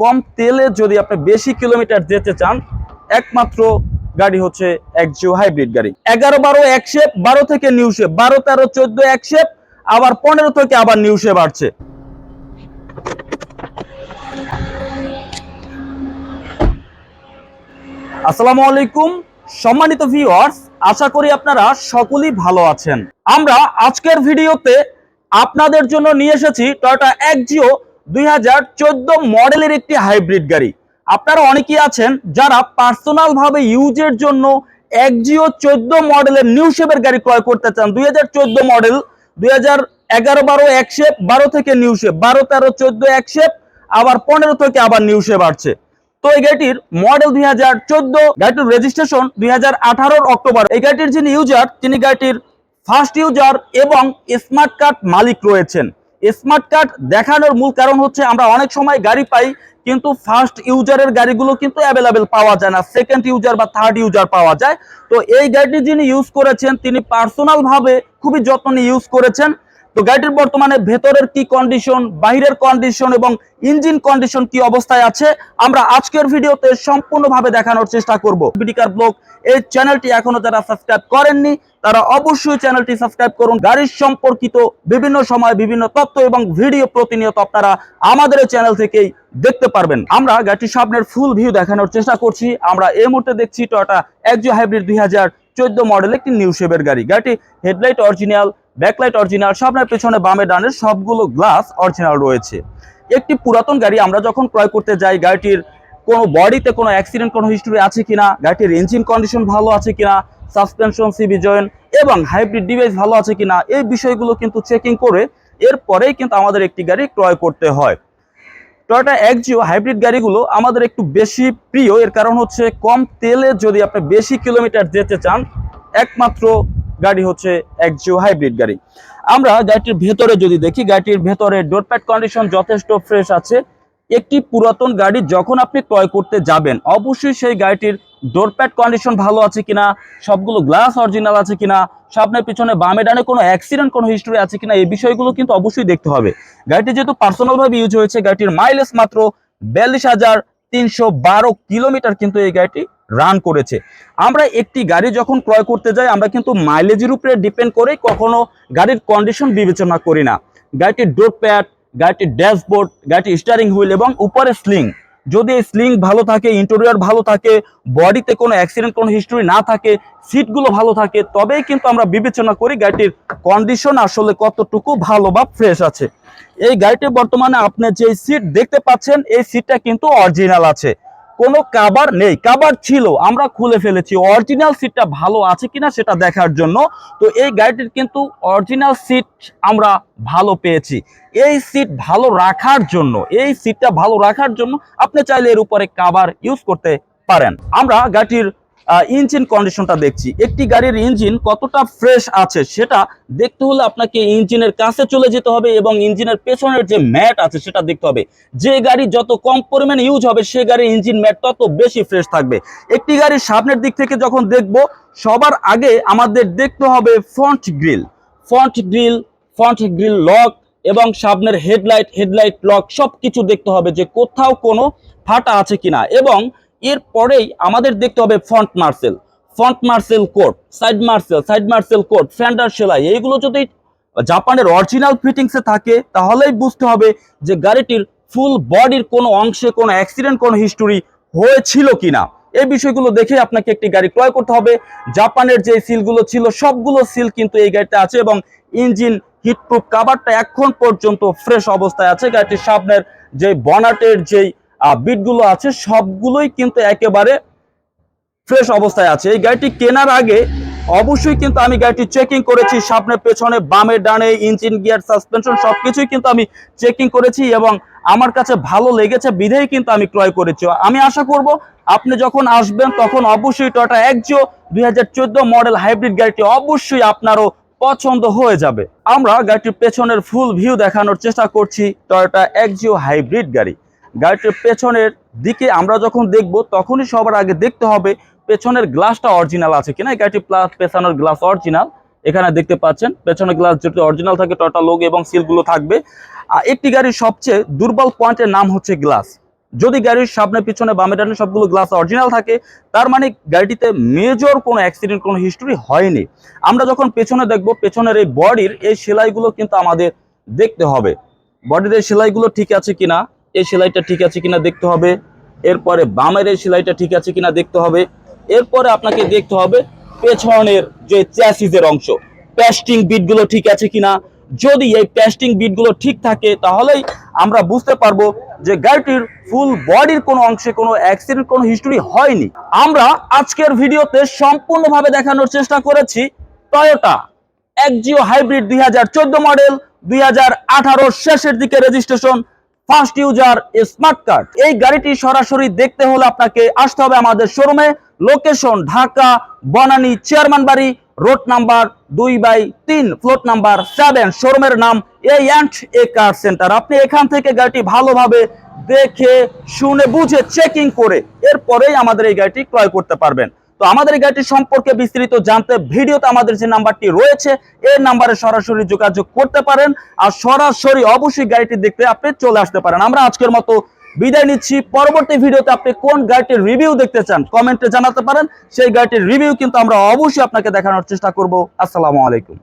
কম তেলে যদি আপনি বেশি কিলোমিটার যেতে চান, একমাত্র গাড়ি হচ্ছে একজিও হাইব্রিড গাড়ি। এগারো বারো এক শেপ, বারো থেকে নিউ শেপ, বারো তেরো চোদ্দ এক শেপ, আবার পনেরো থেকে আবার নিউ শেপ আসছে আসসালামু আলাইকুম, সম্মানিত ভিউয়ার্স আশা করি আপনারা সকলেই ভালো আছেন। আমরা আজকের ভিডিওতে আপনাদের জন্য নিয়ে এসেছি টয়োটা এক্সিও দুই হাজার চোদ্দ মডেলের একটি হাইব্রিড গাড়ি। আপনারা অনেকেই আছেন যারা পার্সোনাল ভাবে ইউজের জন্য এক্সিও চোদ্দ মডেলের নিউ শেপের গাড়ি ক্রয় করতে চান। দুই হাজার চোদ্দ মডেল দুই এগারো বারো এক শেপ বারো থেকে নিউ শেপ বারো, তেরো, চোদ্দ এক শেপ আবার পনেরো থেকে আবার নিউ শেপ আসছে। তো এই গাড়িটির মডেল দুই হাজার চোদ্দ, গাড়িটির রেজিস্ট্রেশন দুই হাজার অক্টোবর। এই গাড়িটির যিনি ইউজার তিনি গাড়িটির ফার্স্ট ইউজার এবং স্মার্ট কার্ড মালিক রয়েছেন। স্মার্ট কার্ড দেখানোর মূল কারণ হচ্ছে আমরা অনেক সময় গাড়ি পাই, কিন্তু ফার্স্ট ইউজারের গাড়িগুলো কিন্তু অ্যাভেলেবেল পাওয়া যায় না সেকেন্ড ইউজার বা থার্ড ইউজার পাওয়া যায়। তো এই গাড়িটি যিনি ইউজ করেছেন, তিনি পার্সোনাল ভাবে খুবই যত্ন নিয়ে ইউজ করেছেন। তো গাড়িটির বর্তমানে ভেতরের কি কন্ডিশন বাহিরের কন্ডিশন এবং ইঞ্জিন কন্ডিশন কি অবস্থায় আছে, আমরা আজকের ভিডিওতে সম্পূর্ণভাবে দেখানোর চেষ্টা করব। বিডিকার ব্লগ এই চ্যানেলটি এখনও যারা সাবস্ক্রাইব করেননি, তারা অবশ্যই চ্যানেলটি সাবস্ক্রাইব করুন। গাড়ির সম্পর্কিত বিভিন্ন সময় বিভিন্ন তথ্য এবং ভিডিও প্রতিনিয়ত আপনারা আমাদের চ্যানেল থেকেই দেখতে পারবেন। আমরা গাড়িটির সামনের ফুল ভিউ দেখানোর চেষ্টা করছি। আমরা এই মুহূর্তে দেখছি টয়োটা একজো হাইব্রিড দুই হাজার চোদ্দ মডেল একটি নিউ শেপের গাড়ি। গাড়িটি হেডলাইট অরিজিনাল ব্যাকলাইট অরিজিনাল, সামনের পেছনে বামে ডানের সবগুলো গ্লাস অরিজিনাল রয়েছে। একটি পুরাতন গাড়ি আমরা যখন ক্রয় করতে যাই, গাড়িটির কোনো বডিতে কোনো অ্যাক্সিডেন্ট কোনো হিস্টোরি আছে কিনা, গাড়িটির ইঞ্জিন কন্ডিশন ভালো আছে কিনা সাসপেনশন সিবি জয়েন্ট এবং হাইব্রিড ডিভাইস ভালো আছে কিনা, এই বিষয়গুলো কিন্তু চেকিং করে এরপরেই কিন্তু আমাদের একটি গাড়ি ক্রয় করতে হয়। টয়োটা একজিও হাইব্রিড গাড়িগুলো আমাদের একটু বেশি প্রিয়, এর কারণ হচ্ছে কম তেলে যদি আপনি বেশি কিলোমিটার যেতে চান, একমাত্র গাড়ি হচ্ছে একজিও হাইব্রিড গাড়ি। আমরা গাড়িটির ভেতরে যদি দেখি, গাড়িটির ভেতরে ডোরপ্যাড কন্ডিশন যথেষ্ট ফ্রেশ আছে। একটি পুরাতন গাড়ি যখন আপনি ক্রয় করতে যাবেন, অবশ্যই সেই গাড়িটির ডোরপ্যাড কন্ডিশন ভালো আছে কিনা, সবগুলো গ্লাস অরিজিনাল আছে কিনা, সামনে, পিছনে, বামে, ডানে কোনো অ্যাক্সিডেন্ট কোনো হিস্টোরি আছে কিনা, এই বিষয়গুলো কিন্তু অবশ্যই দেখতে হবে। গাড়িটি যেহেতু পার্সোনাল ভাবে ইউজ হয়েছে, গাড়িটির মাইলেজ মাত্র বিয়াল্লিশ হাজার তিনশো বারো কিলোমিটার কিন্তু এই গাড়িটি রান করেছে। আমরা একটি গাড়ি যখন ক্রয় করতে যাই, আমরা কিন্তু মাইলেজের উপরে ডিপেন্ড করে কখনো গাড়ির কন্ডিশন বিবেচনা করি না। গাড়িটির ডোর প্যাড গাড়িটির ড্যাশবোর্ড গাড়িটির স্টারিং হুইল এবং উপরে স্লিং যদি স্লিং ভালো থাকে ইন্টেরিয়র ভালো থাকে বডিতে কোনো অ্যাক্সিডেন্ট কোনো হিস্টোরি না থাকে সিটগুলো ভালো থাকে, তবেই কিন্তু আমরা বিবেচনা করি গাড়িটির কন্ডিশন আসলে কতটুকু ভালো বা ফ্রেশ আছে। এই গাড়িটি বর্তমানে আপনি যে সিট দেখতে পাচ্ছেন, এই সিটটা কিন্তু অরিজিনাল আছে। কোনো কাবার নেই। কাবার ছিল, আমরা খুলে ফেলেছি। অরিজিনাল সিটটা ভালো আছে কিনা সেটা দেখার জন্য। তো এই গাড়িটির কিন্তু অরিজিনাল সিট আমরা ভালো পেয়েছি। এই সিট ভালো রাখার জন্য, এই সিটটা ভালো রাখার জন্য আপনি চাইলে এর উপরে কাবার ইউজ করতে পারেন। আমরা গাড়িটির ইঞ্জিন কন্ডিশনটা দেখছি। একটি গাড়ির ইঞ্জিন কতটা ফ্রেশ আছে সেটা দেখতে হলে আপনাকে ইঞ্জিনের কাছে চলে যেতে হবে এবং ইঞ্জিনের পেছনের যে ম্যাট আছে সেটা দেখতে হবে। যে গাড়ি যত কম পরিমাণে ইউজ হবে, সে গাড়ির ইঞ্জিন ম্যাট তত বেশি ফ্রেশ থাকবে। একটি গাড়ির সামনের দিক থেকে যখন দেখব, সবার আগে আমাদের দেখতে হবে front grill front grill front grill lock এবং সামনের হেডলাইট হেডলাইট লক সব কিছু দেখতে হবে যে কোথাও কোনো ফাটা আছে কিনা। এবং এরপরেই আমাদের দেখতে হবে ফ্রন্ট মার্সেল ফ্রন্ট মার্সেল কোট সাইড মার্সেল সাইড মার্সেল কোট ফ্যান্ডার সেলাই, এইগুলো যদি জাপানের অরিজিনাল ফিটিংসে থাকে, তাহলেই বুঝতে হবে যে গাড়িটির ফুল বডির কোনো অংশে, কোনো অ্যাক্সিডেন্ট কোনো হিস্টোরি হয়েছিল কিনা। এই বিষয়গুলো দেখে আপনাকে একটি গাড়ি ক্রয় করতে হবে। জাপানের যে সিলগুলো ছিল, সবগুলো সিল কিন্তু এই গাড়িতে আছে এবং ইঞ্জিন হিটপ্রুফ কাভারটা এখন পর্যন্ত ফ্রেশ অবস্থায় আছে। গাড়িটির সামনের যে বনাটের যেই বিটগুলো আছে, সবগুলোই কিন্তু একেবারে ফ্রেশ অবস্থায় আছে। এই গাড়িটি কেনার আগে অবশ্যই কিন্তু আমি গাড়িটি চেকিং করেছি, সামনে, পেছনে, বামে, ডানে ইঞ্জিন গিয়ার সাসপেনশন সবকিছুই কিন্তু আমি চেকিং করেছি এবং আমার কাছে ভালো লেগেছে বিধেই কিন্তু আমি ক্রয় করেছি। আমি আশা করব আপনি যখন আসবেন তখন অবশ্যই টয়টা একজো দুই হাজার মডেল হাইব্রিড গাড়িটি অবশ্যই আপনারও পছন্দ হয়ে যাবে। আমরা গাড়িটির পেছনের ফুল ভিউ দেখানোর চেষ্টা করছি টয়টা একজিও হাইব্রিড গাড়ি। গাড়িটির পেছনের দিকে আমরা যখন দেখব, তখনই সবার আগে দেখতে হবে পেছনের গ্লাসটা অরিজিনাল আছে কিনা। গাড়িটি প্লাস পেছানোর গ্লাস অরিজিনাল এখানে দেখতে পাচ্ছেন, পেছনের গ্লাস যেটি অরিজিনাল থাকে টটা লোগ এবং সিলগুলো থাকবে। আর একটি গাড়ির সবচেয়ে দুর্বল পয়েন্টের নাম হচ্ছে গ্লাস যদি গাড়ির সামনে, পিছনে, বামে, ডানে সবগুলো গ্লাস অরিজিনাল থাকে, তার মানে গাড়িটিতে মেজর কোনো অ্যাক্সিডেন্ট কোনো হিস্টোরি হয়নি। আমরা যখন পেছনে দেখব, পেছনের এই বডির এই সেলাইগুলো কিন্তু আমাদের দেখতে হবে। বডির এই সেলাইগুলো ঠিক আছে কিনা? এই সেলাইটা ঠিক আছে কিনা দেখতে হবে। এরপরে বামের এই সেলাইটা ঠিক আছে কিনা দেখতে হবে। এরপরে আপনাকে দেখতে হবে পেছনের যে চ্যাসিজের অংশ। প্যাস্টিং বিটগুলো ঠিক আছে কিনা? যদি এই প্যাস্টিং বিটগুলো ঠিক থাকে, তাহলেই আমরা বুঝতে পারব যে গাড়িটির ফুল বডির কোনো অংশে কোনো অ্যাক্সিডেন্ট, কোনো হিস্টোরি হয়নি। আমরা আজকের ভিডিওতে সম্পূর্ণভাবে দেখানোর চেষ্টা করেছি টয়োটা একজিও হাইব্রিড দুই হাজার চোদ্দ মডেল, দুই হাজার আঠারো শেষের দিকে registration first user smart card. এই গাড়িটি সরাসরি দেখতে হলে আপনাকে আসতে হবে আমাদের শোরুমে। লোকেশন ঢাকা, বনানী চেয়ারম্যান বাড়ি রোড নাম্বার দুই বাই তিন ফ্লোট নাম্বার সেভেন, শোরুমের নাম এ অ্যান্ড এ কার সেন্টার আপনি এখান থেকে গাড়িটি ভালোভাবে দেখে, শুনে, বুঝে চেকিং করে, এরপরেই আমাদের এই গাড়িটি ক্রয় করতে পারবেন। তো আমাদের গাড়িটি সম্পর্কে বিস্তারিত জানতে ভিডিওতে আমাদের যে নাম্বারটি রয়েছে, এই নাম্বারে সরাসরি যোগাযোগ করতে পারেন। আর সরাসরি অবশ্যই গাড়িটি দেখতে আপনি চলে আসতে পারেন। আমরা আজকের মতো বিদায় নিচ্ছি। পরবর্তী ভিডিওতে আপনি কোন গাড়িটির রিভিউ দেখতে চান, কমেন্টে জানাতে পারেন। সেই গাড়িটির রিভিউ কিন্তু আমরা অবশ্যই আপনাকে দেখানোর চেষ্টা করব। আসসালামু আলাইকুম।